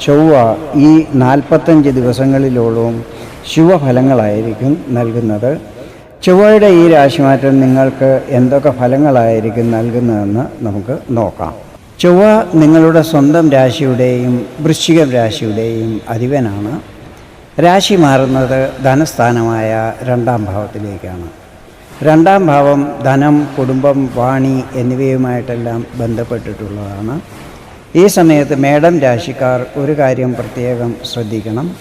ചൊവ്വ ഈ നാൽപ്പത്തഞ്ച് ദിവസങ്ങളിലോളവും ശുഭഫലങ്ങളായിരിക്കും നൽകുന്നത്. ചൊവ്വയുടെ ഈ രാശിമാറ്റം നിങ്ങൾക്ക് എന്തൊക്കെ ഫലങ്ങളായിരിക്കും നൽകുന്നതെന്ന് നമുക്ക് നോക്കാം. ചൊവ്വ നിങ്ങളുടെ സ്വന്തം രാശിയുടെയും വൃശ്ചിക രാശിയുടെയും അധിപനാണ്. രാശി മാറുന്നത് ധനസ്ഥാനമായ രണ്ടാം ഭാവത്തിലേക്കാണ്. രണ്ടാം ഭാവം ധനം കുടുംബം വാണി എന്നിവയുമായിട്ടെല്ലാം ബന്ധപ്പെട്ടിട്ടുള്ളതാണ്. ഈ സമയത്ത് മേഡം രാശിക്കാർ ഒരു കാര്യം പ്രത്യേകം ശ്രദ്ധിക്കണം.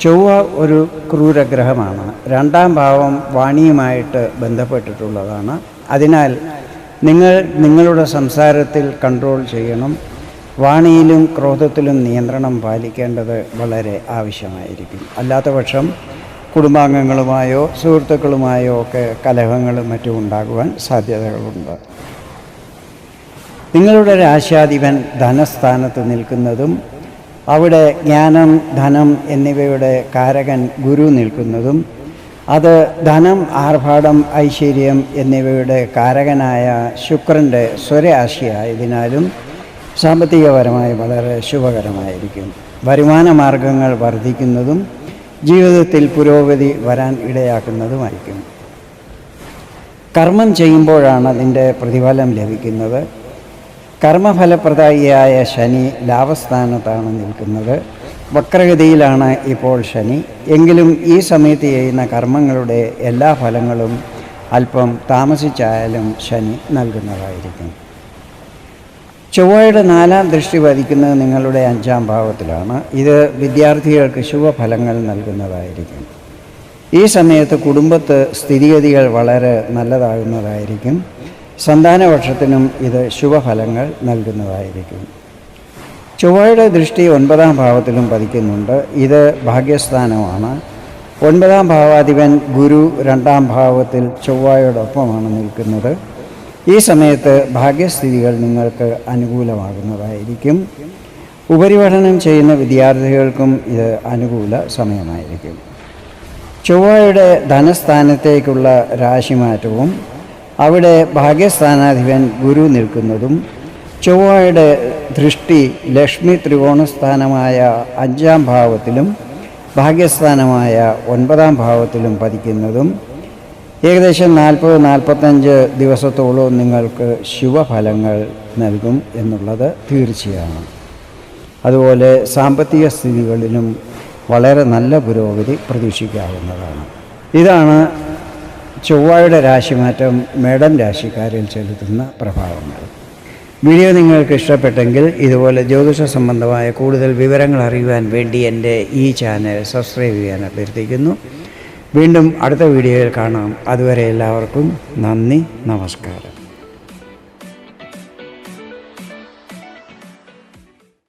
ചൊവ്വ ഒരു ക്രൂരഗ്രഹമാണ്. രണ്ടാം ഭാവം വാണിയുമായിട്ട് ബന്ധപ്പെട്ടിട്ടുള്ളതാണ്. അതിനാൽ നിങ്ങൾ നിങ്ങളുടെ സംസാരത്തിൽ കൺട്രോൾ ചെയ്യണം. വാണിയിലും ക്രോധത്തിലും നിയന്ത്രണം പാലിക്കേണ്ടത് വളരെ ആവശ്യമായിരിക്കും. അല്ലാത്തപക്ഷം കുടുംബാംഗങ്ങളുമായോ സുഹൃത്തുക്കളുമായോ ഒക്കെ കലഹങ്ങളും മറ്റും ഉണ്ടാകുവാൻ സാധ്യതകളുണ്ട്. നിങ്ങളുടെ രാശാധിപൻ ധനസ്ഥാനത്ത് നിൽക്കുന്നതും അവിടെ ജ്ഞാനം ധനം എന്നിവയുടെ കാരകൻ ഗുരു നിൽക്കുന്നതും അത് ധനം ആർഭാടം ഐശ്വര്യം എന്നിവയുടെ കാരകനായ ശുക്രന്റെ സ്വരാശിയായതിനാലും സാമ്പത്തികപരമായി വളരെ ശുഭകരമായിരിക്കും. വരുമാന മാർഗങ്ങൾ വർദ്ധിക്കുന്നതും ജീവിതത്തിൽ പുരോഗതി വരാൻ ഇടയാക്കുന്നതുമായിരിക്കും. കർമ്മം ചെയ്യുമ്പോഴാണ് അതിന്റെ പ്രതിഫലം ലഭിക്കുന്നത്. കർമ്മഫലപ്രദായിയായ ശനി ലാഭസ്ഥാനത്താണ് നിൽക്കുന്നത്. വക്രഗതിയിലാണ് ഇപ്പോൾ ശനി. എങ്കിലും ഈ സമയത്ത് ചെയ്യുന്ന കർമ്മങ്ങളുടെ എല്ലാ ഫലങ്ങളും അല്പം താമസിച്ചായാലും ശനി നൽകുന്നതായിരിക്കും. ചൊവ്വയുടെ നാലാം ദൃഷ്ടി വധിക്കുന്നത് നിങ്ങളുടെ അഞ്ചാം ഭാവത്തിലാണ്. ഇത് വിദ്യാർത്ഥികൾക്ക് ശുഭഫലങ്ങൾ നൽകുന്നതായിരിക്കും. ഈ സമയത്ത് കുടുംബത്ത് സ്ഥിതിഗതികൾ വളരെ നല്ലതാകുന്നതായിരിക്കും. സന്താനപക്ഷത്തിനും ഇത് ശുഭഫലങ്ങൾ നൽകുന്നതായിരിക്കും. ചൊവ്വയുടെ ദൃഷ്ടി ഒൻപതാം ഭാവത്തിലും പതിക്കുന്നുണ്ട്. ഇത് ഭാഗ്യസ്ഥാനമാണ്. ഒൻപതാം ഭാവാധിപൻ ഗുരു രണ്ടാം ഭാവത്തിൽ ചൊവ്വയോടൊപ്പമാണ് നിൽക്കുന്നത്. ഈ സമയത്ത് ഭാഗ്യസ്ഥിതികൾ നിങ്ങൾക്ക് അനുകൂലമാകുന്നതായിരിക്കും. ഉപരിപഠനം ചെയ്യുന്ന വിദ്യാർത്ഥികൾക്കും ഇത് അനുകൂല സമയമായിരിക്കും. ചൊവ്വയുടെ ധനസ്ഥാനത്തേക്കുള്ള രാശിമാറ്റവും അവിടെ ഭാഗ്യസ്ഥാനാധിപൻ ഗുരു നിൽക്കുന്നതും ചൊവ്വയുടെ ദൃഷ്ടി ലക്ഷ്മി ത്രികോണസ്ഥാനമായ അഞ്ചാം ഭാവത്തിലും ഭാഗ്യസ്ഥാനമായ ഒൻപതാം ഭാവത്തിലും പതിക്കുന്നതും ഏകദേശം നാൽപ്പത് നാൽപ്പത്തഞ്ച് ദിവസത്തോളം നിങ്ങൾക്ക് ശുഭഫലങ്ങൾ നൽകും എന്നുള്ളത് തീർച്ചയാണ്. അതുപോലെ സാമ്പത്തിക സ്ഥിതികളിലും വളരെ നല്ല പുരോഗതി പ്രതീക്ഷിക്കാവുന്നതാണ്. ഇതാണ് ചൊവ്വയുടെ രാശിമാറ്റം മേടം രാശിക്കാരിൽ ചെലുത്തുന്ന പ്രഭാവങ്ങൾ. വീഡിയോ നിങ്ങൾക്ക് ഇഷ്ടപ്പെട്ടെങ്കിൽ ഇതുപോലെ ജ്യോതിഷ സംബന്ധമായ കൂടുതൽ വിവരങ്ങൾ അറിയുവാൻ വേണ്ടി എന്റെ ഈ ചാനൽ സബ്സ്ക്രൈബ് ചെയ്യാൻ അഭ്യർത്ഥിക്കുന്നു. വീണ്ടും അടുത്ത വീഡിയോയിൽ കാണാം. അതുവരെ എല്ലാവർക്കും നന്ദി നമസ്കാരം.